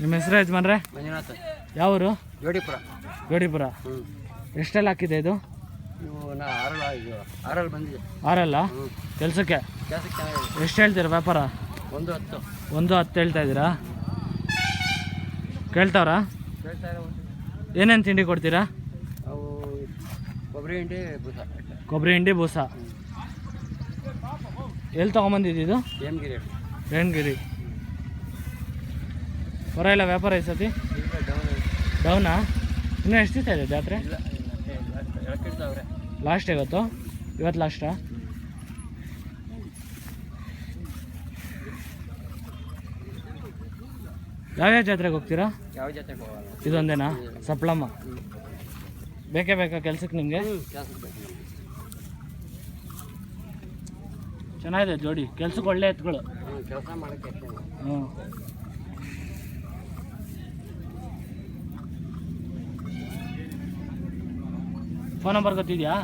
ನಿಮ್ಮ ಹೆಸರು ಯಜಮಾನ್ರೆ? ಮಂಜುನಾಥ. ಯಾವೂರು? ಜೋಡಿಪುರ. ಜೋಡಿಪುರ. ಎಷ್ಟೆಲ್ಲ ಹಾಕಿದೆ ಇದು? ಆರಲ್ಲ ಇದು ಬಂದಿದೆ. ಆರಲ್ಲ? ಕೆಲಸಕ್ಕೆ? ಎಷ್ಟು ಹೇಳ್ತೀರಾ ವ್ಯಾಪಾರ? ಒಂದು ಹತ್ತು. ಒಂದು ಹತ್ತು ಹೇಳ್ತಾ ಇದ್ದೀರಾ? ಕೇಳ್ತಾವ್ರಾ? ಏನೇನು ತಿಂಡಿ ಕೊಡ್ತೀರಾ? ಅವು ಕೊಬ್ಬರಿ ಹಿಂಡಿ ಬೂಸ. ಕೊಬ್ಬರಿ ಹಿಂಡಿ ಬೂಸ. ಎಲ್ಲಿ ತೊಗೊಂಬಂದಿದ್ದು ಹೇಮಗಿರಿ ರೇಣಗಿರಿ ಹೊರ ಎಲ್ಲ ವ್ಯಾಪಾರ ಈ ಸತಿ? ಡೌನ್? ಇನ್ನೂ ಎಷ್ಟು ದಿವಸ ಇದೆ ಜಾತ್ರೆ? ಲಾಸ್ಟ್ ಇವತ್ತು? ಇವತ್ತು ಲಾಸ್ಟಾ ಯಾವ್ಯಾವ ಜಾತ್ರೆಗೆ ಹೋಗ್ತೀರಾ? ಯಾವ ಜಾತ್ರೆಗೆ ಹೋಗಲ್ಲ ಇದೊಂದೇನಾ? ಸಪ್ಲಮ್ಮ? ಬೇಕೇ ಬೇಕಾ ಕೆಲ್ಸಕ್ಕೆ ನಿಮಗೆ? ಚೆನ್ನಾಗಿದೆ ಜೋಡಿ. ಕೆಲ್ಸಕ್ಕೆ ಒಳ್ಳೆ ಎತ್ಗಳು. ಕೆಲಸ ಮಾಡೋಕ್ಕೆ ಹ್ಞೂ ಫೋನ್ ನಂಬರ್ ಗೊತ್ತಿದೆಯಾ?